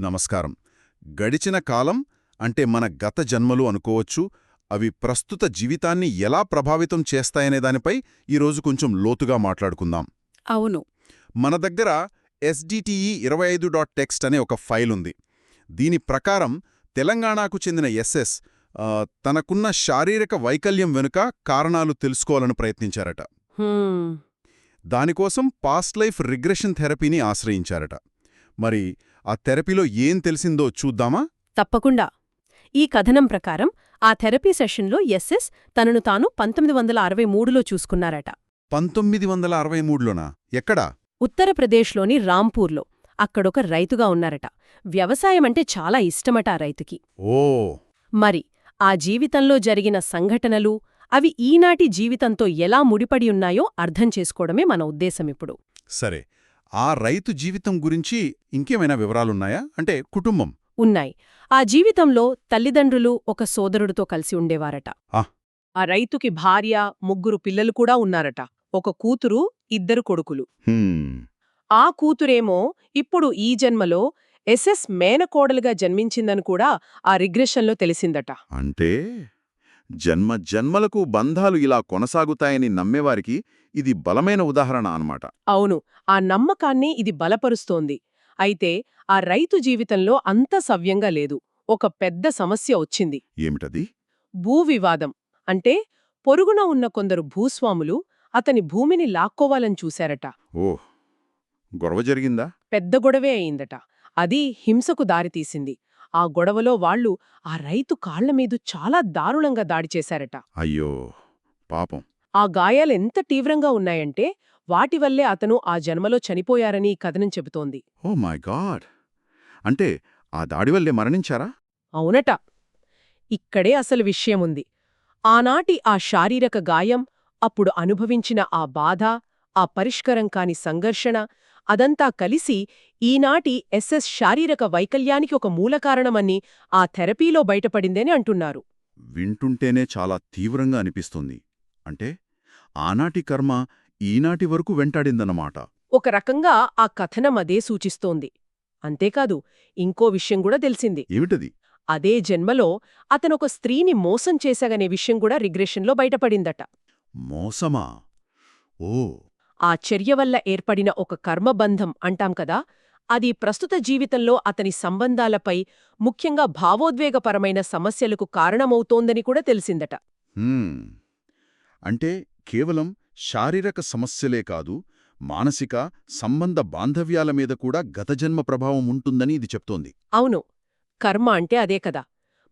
నమస్కారం. గడిచిన కాలం అంటే మన గత జన్మలు అనుకోవచ్చు. అవి ప్రస్తుత జీవితాన్ని ఎలా ప్రభావితం చేస్తాయనే దానిపై ఈరోజు కొంచెం లోతుగా మాట్లాడుకుందాం. అవును. మన దగ్గర ఎస్డిటిఈ ఇరవై ఐదు డాట్ టెక్స్ట్ అనే ఒక ఫైల్ ఉంది. దీని ప్రకారం తెలంగాణకు చెందిన ఎస్ఎస్ తనకున్న శారీరక వైకల్యం వెనుక కారణాలు తెలుసుకోవాలని ప్రయత్నించారట. దానికోసం పాస్ట్ లైఫ్ రిగ్రెషన్ థెరపీని ఆశ్రయించారట. మరి ఆ థెరపీలో ఏం తెలిసిందో చూద్దామా? తప్పకుండా. ఈ కథనం ప్రకారం ఆ థెరపీ సెషన్లో ఎస్ఎస్ తనను తాను పంతొమ్మిది వందల అరవై మూడులో చూసుకున్నారట. పంతొమ్మిది వందల అరవై మూడులోనా ఎక్కడా? ఉత్తరప్రదేశ్లోని రాంపూర్లో. అక్కడొక రైతుగా ఉన్నారట. వ్యవసాయమంటే చాలా ఇష్టమట ఆ రైతుకి. ఓ! మరి ఆ జీవితంలో జరిగిన సంఘటనలు అవి ఈనాటి జీవితంతో ఎలా ముడిపడి ఉన్నాయో అర్థం చేసుకోవడమే మన ఉద్దేశమిప్పుడు. సరే. ఆ రైతు జీవితం గురించి ఇంకేమైనా వివరాలున్నాయా? అంటే కుటుంబం. ఉన్నాయి. ఆ జీవితంలో తల్లిదండ్రులు ఒక సోదరుడితో కలిసి ఉండేవారట. ఆ. రైతుకి భార్య ముగ్గురు పిల్లలు కూడా ఉన్నారట. ఒక కూతురు ఇద్దరు కొడుకులు. ఆ కూతురేమో ఇప్పుడు ఈ జన్మలో ఎస్ఎస్ మేనకోడలుగా జన్మించిందని కూడా ఆ రిగ్రెషన్లో తెలిసిందట. అంటే? జన్మ జన్మలకు బంధాలు ఇలా కొనసాగుతాయని నమ్మేవారికి ఇది బలమైన ఉదాహరణ అన్నమాట. అవును ఆ నమ్మకాన్ని ఇది బలపరుస్తోంది. అయితే ఆ రైతు జీవితంలో అంత సవ్యంగా లేదు. ఒక పెద్ద సమస్య వచ్చింది. ఏమిటది? భూ వివాదం అంటే పొరుగున ఉన్న కొందరు భూస్వాములు అతని భూమిని లాక్కోవాలని చూశారట. ఓ గొడవ జరిగిందా? పెద్ద గొడవే అయిందట. అది హింసకు దారితీసింది. ఆ గొడవలో వాళ్ళు ఆ రైతు కాళ్ళమీదు చాలా దారుణంగా దాడి చేశారట. అయ్యో! పాపం. ఆ గాయాలెంత తీవ్రంగా ఉన్నాయంటే వాటి వల్లే అతను ఆ జన్మలో చనిపోయారని ఈ కథనం చెబుతోంది. Oh my God! అంటే ఆ దాడి వల్లే మరణించారా? అవునట. ఇక్కడే అసలు విషయముంది. ఆనాటి ఆ శారీరక గాయం అప్పుడు అనుభవించిన ఆ బాధ ఆ పరిష్కరం కాని సంఘర్షణ అదంతా కలిసి ఈనాటి ఎస్ఎస్ శారీరక వైకల్యానికి ఒక మూలకారణమని ఆ థెరపీలో బయటపడిందని అంటున్నారు. వింటుంటేనే చాలా తీవ్రంగా అనిపిస్తుంది. అంటే ఆనాటి కర్మ ఈనాటి వరకు వెంటాడిందన్నమాట. ఒక రకంగా ఆ కథనం అదే సూచిస్తోంది. అంతేకాదు ఇంకో విషయం కూడా తెలిసింది. ఏమిటది? అదే జన్మలో అతనొక స్త్రీని మోసం చేశాగనే విషయం కూడా రిగ్రెషన్లో బయటపడిందట. మోసమా? ఓ ఆ చర్య వల్ల ఏర్పడిన ఒక కర్మబంధం అంటాం కదా అది ప్రస్తుత జీవితంలో అతని సంబంధాలపై ముఖ్యంగా భావోద్వేగపరమైన సమస్యలకు కారణమవుతోందని కూడా తెలిసిందట. అంటే కేవలం శారీరక సమస్యలే కాదు మానసిక సంబంధ బాంధవ్యాల మీద కూడా గతజన్మ ప్రభావం ఉంటుందని ఇది చెప్తోంది. అవును. కర్మ అంటే అదే కదా.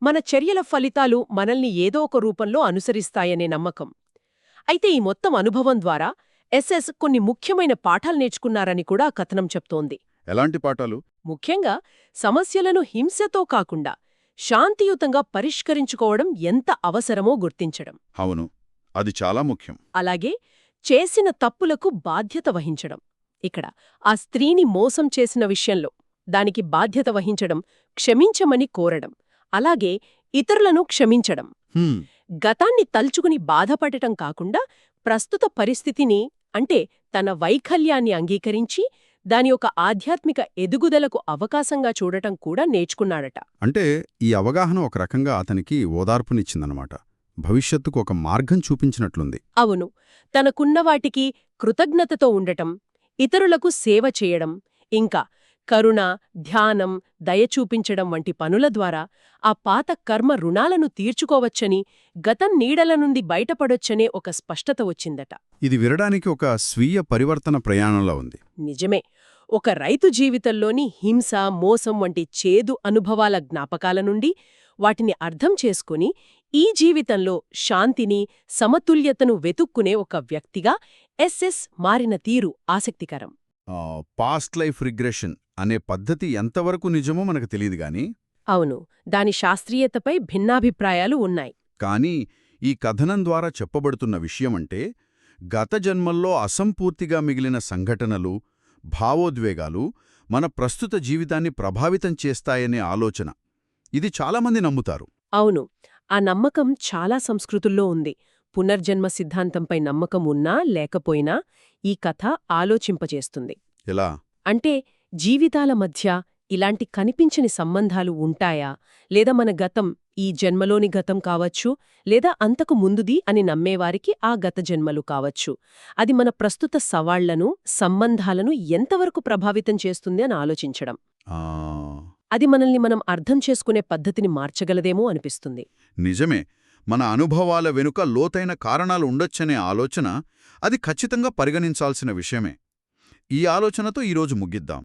మన చర్యల ఫలితాలు మనల్ని ఏదో ఒక రూపంలో అనుసరిస్తాయనే నమ్మకం. అయితే ఈ మొత్తం అనుభవం ద్వారా ఎస్ఎస్ కొన్ని ముఖ్యమైన పాఠాలు నేర్చుకున్నారని కూడా కథనం చెప్తోంది. ఎలాంటి పాఠాలు? ముఖ్యంగా సమస్యలను హింసతో కాకుండా శాంతియుతంగా పరిష్కరించుకోవడం ఎంత అవసరమో గుర్తించడం. అవును అది చాలా ముఖ్యం. అలాగే చేసిన తప్పులకు బాధ్యత వహించడం. ఇక్కడ ఆ స్త్రీని మోసం చేసిన విషయంలో దానికి బాధ్యత వహించడం క్షమించమని కోరడం అలాగే ఇతరులను క్షమించడం. గతాన్ని తల్చుకుని బాధపడటం కాకుండా ప్రస్తుత పరిస్థితిని అంటే తన వైకల్యాన్ని అంగీకరించి దాని యొక్క ఆధ్యాత్మిక ఎదుగుదలకు అవకాశంగా చూడటం కూడా నేర్చుకున్నాడట. అంటే ఈ అవగాహన ఒక రకంగా అతనికి ఓదార్పునిచ్చిందనమాట. భవిష్యత్తుకు ఒక మార్గం చూపించినట్లుంది. అవును. తనకున్న వాటికి కృతజ్ఞతతో ఉండటం ఇతరులకు సేవ చేయడం ఇంకా కరుణ ధ్యానం దయ చూపించడం వంటి పనుల ద్వారా ఆ పాత కర్మ రుణాలను తీర్చుకోవచ్చని గతం నీడల నుండి బయటపడొచ్చనే ఒక స్పష్టత వచ్చిందట. ఇది వినడానికి ఒక స్వీయ పరివర్తన ప్రయాణంలో ఉంది. నిజమే. ఒక రైతు జీవితంలోని హింస మోసం వంటి చేదు అనుభవాల జ్ఞాపకాల నుండి వాటిని అర్థం చేసుకుని ఈ జీవితంలో శాంతిని సమతుల్యతను వెతుక్కునే ఒక వ్యక్తిగా ఎస్ఎస్ మారిన తీరు ఆసక్తికరం. పాస్ట్ లైఫ్ రిగ్రెషన్ అనే పద్ధతి ఎంతవరకు నిజమో మనకు తెలియదు గాని అవును. దాని శాస్త్రీయతపై భిన్నాభిప్రాయాలు ఉన్నాయి. కానీ ఈ కథనం ద్వారా చెప్పబడుతున్న విషయమంటే గత జన్మల్లో అసంపూర్తిగా మిగిలిన సంఘటనలు భావోద్వేగాలు మన ప్రస్తుత జీవితాన్ని ప్రభావితం చేస్తాయనే ఆలోచన. ఇది చాలామంది నమ్ముతారు. అవును. ఆ నమ్మకం చాలా సంస్కృతుల్లో ఉంది. పునర్జన్మ సిద్ధాంతంపై నమ్మకం ఉన్నా లేకపోయినా ఈ కథ ఆలోచింపజేస్తుంది. ఎలా? అంటే జీవితాల మధ్య ఇలాంటి కనిపించని సంబంధాలు ఉంటాయా? లేదా మన గతం ఈ జన్మలోని గతం కావచ్చు లేదా అంతకు ముందుది అని నమ్మేవారికి ఆ గత జన్మలు కావచ్చు. అది మన ప్రస్తుత సవాళ్ళను సంబంధాలను ఎంతవరకు ప్రభావితం చేస్తుంది అని ఆలోచించడం. అది మనల్ని మనం అర్థం చేసుకునే పద్ధతిని మార్చగలదేమో అనిపిస్తుంది. నిజమే. మన అనుభవాల వెనుక లోతైన కారణాలు ఉండొచ్చనే ఆలోచన అది ఖచ్చితంగా పరిగణించాల్సిన విషయమే. ఈ ఆలోచనతో ఈరోజు ముగిద్దాం.